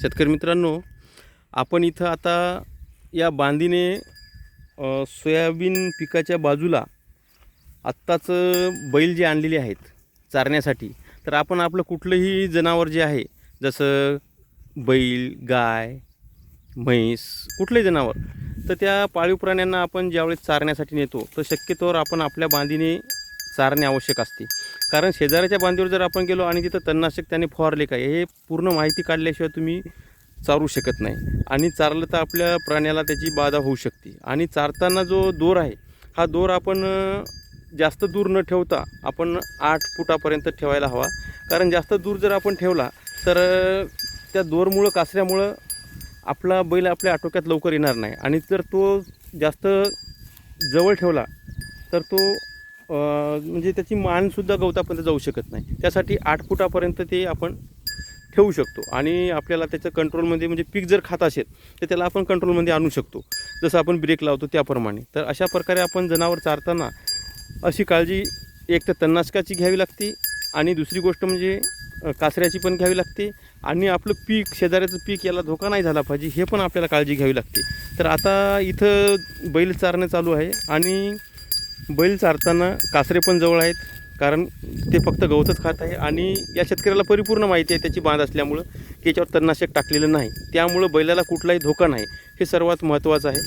शेतकरी मित्रांनो आपण इथं आता या बांधीने सोयाबीन पिकाच्या बाजूला आत्ताच बैल जे आणलेले आहेत चारण्यासाठी तर आपण आपलं कुठलंही जनावर जे आहे जसं बैल गाय म्हैस कुठलंही जनावर तर त्या पाळीव प्राण्यांना आपण ज्यावेळेस चारण्यासाठी नेतो तर शक्यतोवर आपण आपल्या बांधीने चारणे आवश्यक असते. कारण शेजाऱ्याच्या बांधीवर जर आपण गेलो आणि तिथं तणनाशक त्याने फवारले काय हे पूर्ण माहिती काढल्याशिवाय तुम्ही चारू शकत नाही. आणि चारलं तर आपल्या प्राण्याला त्याची बाधा होऊ शकते. आणि चारताना जो दोर आहे हा दोर आपण जास्त दूर न ठेवता आपण आठ फुटापर्यंत ठेवायला हवा. कारण जास्त दूर जर आपण ठेवला तर त्या दोरमुळं कासऱ्यामुळं आपला बैल आपल्या आटोक्यात लवकर येणार नाही. आणि जर तो जास्त जवळ ठेवला तर तो म्हणजे त्याची मानसुद्धा गवतापर्यंत जाऊ शकत नाही. त्यासाठी आठ फुटापर्यंत ते आपण ठेवू शकतो. आणि आपल्याला त्याचं कंट्रोलमध्ये म्हणजे पीक जर खात असेल तर त्याला आपण कंट्रोलमध्ये आणू शकतो. जसं आपण ब्रेक लावतो त्याप्रमाणे. तर अशा प्रकारे आपण जनावर चारताना अशी काळजी एक तर तणनाशकाची घ्यावी लागते आणि दुसरी गोष्ट म्हणजे कासऱ्याची पण घ्यावी लागते आणि आपलं पीक शेजाऱ्याचं पीक याला धोका नाही झाला पाहिजे हे पण आपल्याला काळजी घ्यावी लागते. तर आता इथं बैल चारणं चालू आहे आणि बैल चारताना कासरे पण जवळ आहेत कारण ते फक्त गवतच खात आहे आणि या शेतकऱ्याला परिपूर्ण माहिती आहे त्याची बांध असल्यामुळं की याच्यावर तणनाशक टाकलेलं नाही. त्यामुळं बैलाला कुठलाही धोका नाही. हे सर्वात महत्त्वाचं आहे.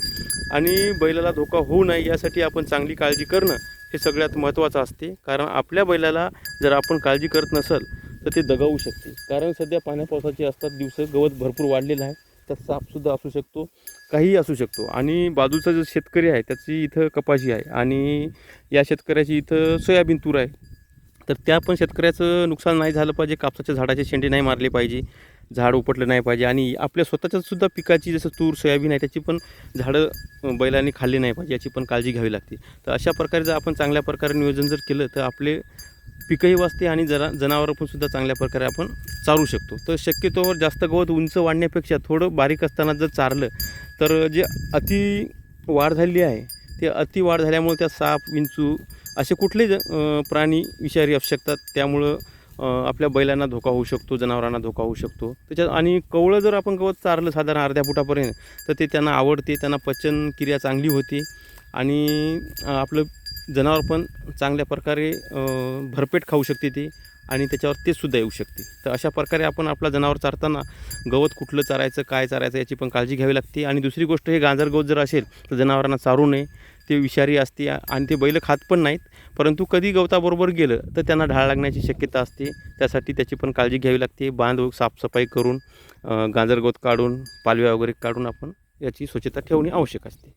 आणि बैलाला धोका होऊ नये यासाठी आपण चांगली काळजी करणं हे सगळ्यात महत्त्वाचं असते. कारण आपल्या बैलाला जर आपण काळजी करत नसल तर ते दगावू शकते कारण सध्या पाण्या पावसाचे असतात दिवस गवत भरपूर वाढलेलं आहे. त्यात सापसुद्धा असू शकतो काहीही असू शकतो. आणि बाजूचा जो शेतकरी आहे त्याची इथं कपाशी आहे आणि या शेतकऱ्याची इथं सोयाबीन तूर आहे. तर त्या पण शेतकऱ्याचं नुकसान नाही झालं पाहिजे कापसाच्या झाडाचे शेंडे नाही मारले पाहिजे झाड उपटलं नाही पाहिजे आणि आपल्या स्वतःच्यासुद्धा पिकाची जसं तूर सोयाबीन आहे त्याची पण झाडं बैलाने बैलांनी खाल्ली नाही पाहिजे याची पण काळजी घ्यावी लागते. तर अशा प्रकारे जर आपण चांगल्या प्रकारे नियोजन जर केलं तर आपले पिकंही वाचते आणि जरा जनावरं पण सुद्धा चांगल्या प्रकारे आपण चारू शकतो. तर शक्यतोवर जास्त गवत उंच वाढण्यापेक्षा थोडं बारीक असताना जर चारलं तर जे अति वाढ झालेली आहे ते अति वाढ झाल्यामुळे त्या साप विंचू असे कुठले ज प्राणी विषारी असू शकतात. त्यामुळं आपल्या बैलांना धोका होऊ शकतो जनावरांना धोका होऊ शकतो. त्याच्यात आणि कवळं जर आपण गवत चारलं साधारण अर्ध्या फुटापर्यंत तर ते त्यांना आवडते त्यांना पचन क्रिया चांगली होते. आणि आपलं जनावर पण चांगल्या प्रकारे भरपेट खाऊ शकते ते आणि त्याच्यावर ते सुद्धा येऊ शकते. तर अशा प्रकारे आपण आपला जनावर चारताना गवत कुठलं चारायचं काय चारायचं याची पण काळजी घ्यावी लागते. आणि दुसरी गोष्ट हे गांजर गवत जर असेल तर जनावरांना चारू नये. ते विषारी असते आणि ते बैल खात पण नाहीत. परंतु कधी गवताबरोबर गेलं तर त्यांना ढाळ लागण्याची शक्यता असते. त्यासाठी त्याची पण काळजी घ्यावी लागते. बांध साफसफाई करून गाजर गांजर गवत काढून पालव्या वगैरे काढून आपण याची स्वच्छता ठेवणे आवश्यक असते.